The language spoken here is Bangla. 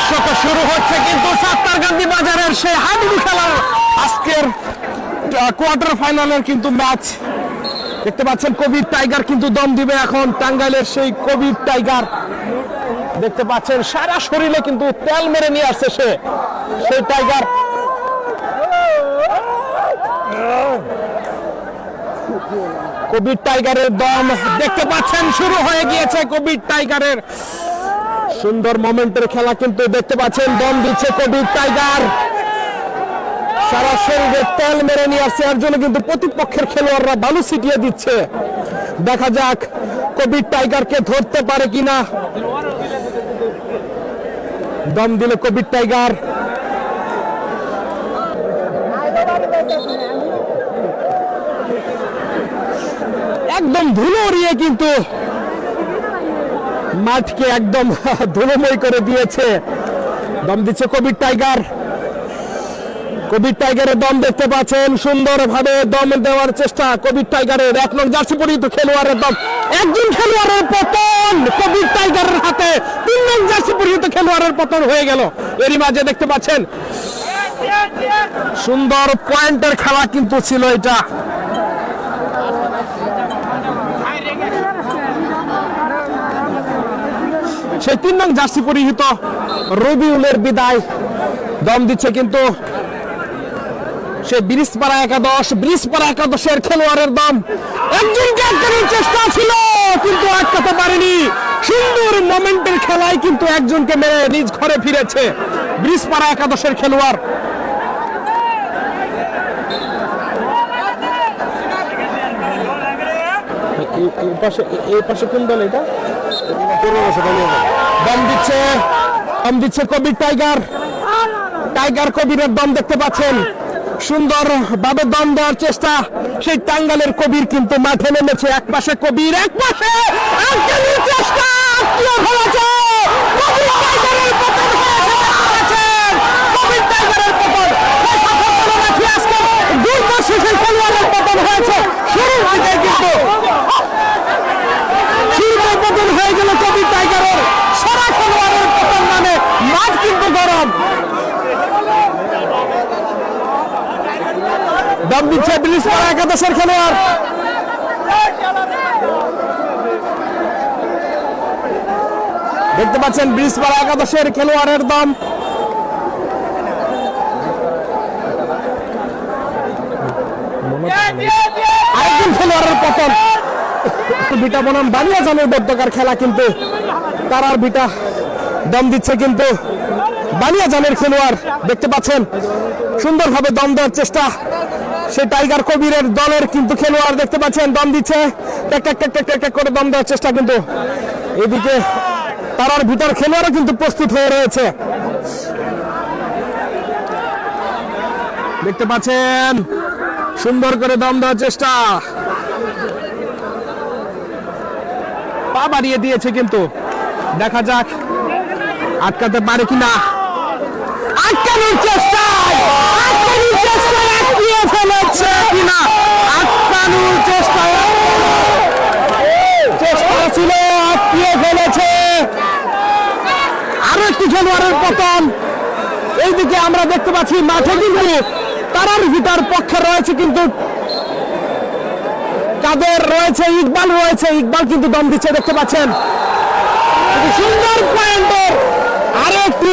দর্শক, শুরু হচ্ছে কিন্তু সাত্তারকান্দি বাজারের সেই হাডুডু খেলার আজকের কোয়ার্টার ফাইনালের কিন্তু ম্যাচ দেখতে পাচ্ছেন কোভিড টাইগার কিন্তু দম দিবে এখন টাঙ্গাইলের সেই কোভিড টাইগার দেখতে পাচ্ছেন, সারা শরীরে কিন্তু তেল মেরে নিয়ে আসছে সে, সেই টাইগার কোভিড টাইগারের দম দেখতে পাচ্ছেন, শুরু হয়ে গিয়েছে কোভিড টাইগারের সুন্দর মোমেন্টের খেলা কিন্তু দেখতে পাচ্ছেন। দম দিচ্ছে কোভিড টাইগার। সারা শরীরে তেল মেরে নিয়ে আসছে। এর জন্য কিন্তু প্রতিপক্ষের খেলোয়াড়রা বালু ছিটিয়ে দিচ্ছে। দেখা যাক কোভিড টাইগারকে ধরতে পারে কিনা। দম দিলে কোভিড টাইগার। একদম ধুলো উড়িয়ে কিন্তু মাঠকে একদম ধুলোময় করে দিয়েছে। দম দিচ্ছে কবির টাইগার। কবির টাইগারের দম দেখতে পাচ্ছেন, সুন্দরভাবে দম দেওয়ার চেষ্টা কবির টাইগারের। এক নং জার্সি পরিহিত খেলোয়াড়ের দম। একজন খেলোয়াড়ের পতন, কবির টাইগারের হাতে। তিন নং জার্সি পরিহিত খেলোয়াড়ের পতন হয়ে গেল। এরই মাঝে দেখতে পাচ্ছেন, সুন্দর পয়েন্টের খেলা কিন্তু ছিল এটা। সেই তিন নং জার্সি পরিহিত রবিউলের বিদায়। দম দিচ্ছে কিন্তু সে ব্রিজপাড়া একাদশ, ব্রিজপাড়া একাদশের খেলোয়াড়ের দম। একজনকে আটকানোর চেষ্টা ছিল, কিন্তু আটকাতে পারেনি। সুন্দর মোমেন্টের খেলায় কিন্তু একজনকে মেরে নিজ ঘরে ফিরেছে ব্রিজপাড়া একাদশের খেলোয়াড়। এই- এই পাশে এই পাশে কোন দল এটা? দম দিচ্ছে দম দিচ্ছে কবির টাইগার। টাইগার কবিরের দম দেখতে পাচ্ছেন। সুন্দর ভাবে দম দেওয়ার চেষ্টা। সেই টাঙ্গালের কবির কিন্তু মাঠে নেমেছে। এক পাশে কবির এক পাশে চেষ্টা আটকিয়ে ফেলেছে কবির টাইগারের পতন হয়েছে দেখতে পাচ্ছেন। কবির টাইগারের পতন এই সাফল্য রাখি আজকে দুর্দর্শ সেই খেলোয়াড়ের পতন হয়েছে শুরুর দিকে কিন্তু শুরুতে পতন হয়ে গেল কবির টাইগারের সারা খেলোয়াড়ের পতন মানে মাঠ কিন্তু গরম দম দিচ্ছে ব্রিজ পাড়া একাদশের খেলোয়াড়। দেখতে পাচ্ছেন ব্রিজ পাড়া একাদশের খেলোয়াড়ের দম। আরেকজন খেলোয়াড়ের পতন। বিটা বনাম বানিয়া জানের বদ্ধকার খেলা কিন্তু তারার বিটা দম দিচ্ছে কিন্তু বানিয়া জানের খেলোয়াড়। দেখতে পাচ্ছেন, সুন্দরভাবে দম দেওয়ার চেষ্টা। সে টাইগার কবিরের দলের কিন্তু খেলোয়াড় দেখতে পাচ্ছেন, দম দিচ্ছে। করে দম দেওয়ার চেষ্টা কিন্তু এদিকে তারার ভিতর খেলোয়াড়ও কিন্তু প্রস্তুত হয়ে রয়েছে। দেখতে পাচ্ছেন, সুন্দর করে দম দেওয়ার চেষ্টা। পা বাড়িয়ে দিয়েছে কিন্তু। দেখা যাক আটকাতে পারে কিনা আটকানোর চেষ্টা আটকানোর চেষ্টা আটকিয়ে ফেলেছে কিনা আটকানোর চেষ্টা চেষ্টা ছিল আটকিয়ে ফেলেছে খেলোয়াড়ের পতন। এইদিকে আমরা দেখতে পাচ্ছি মাঠে কিন্তু তারার ভিটার পক্ষে রয়েছে কিন্তু কাদের রয়েছে ইকবাল রয়েছে ইকবাল কিন্তু দম দিচ্ছে, দেখতে পাচ্ছেন। সুন্দর পয়েন্ট আরও একটি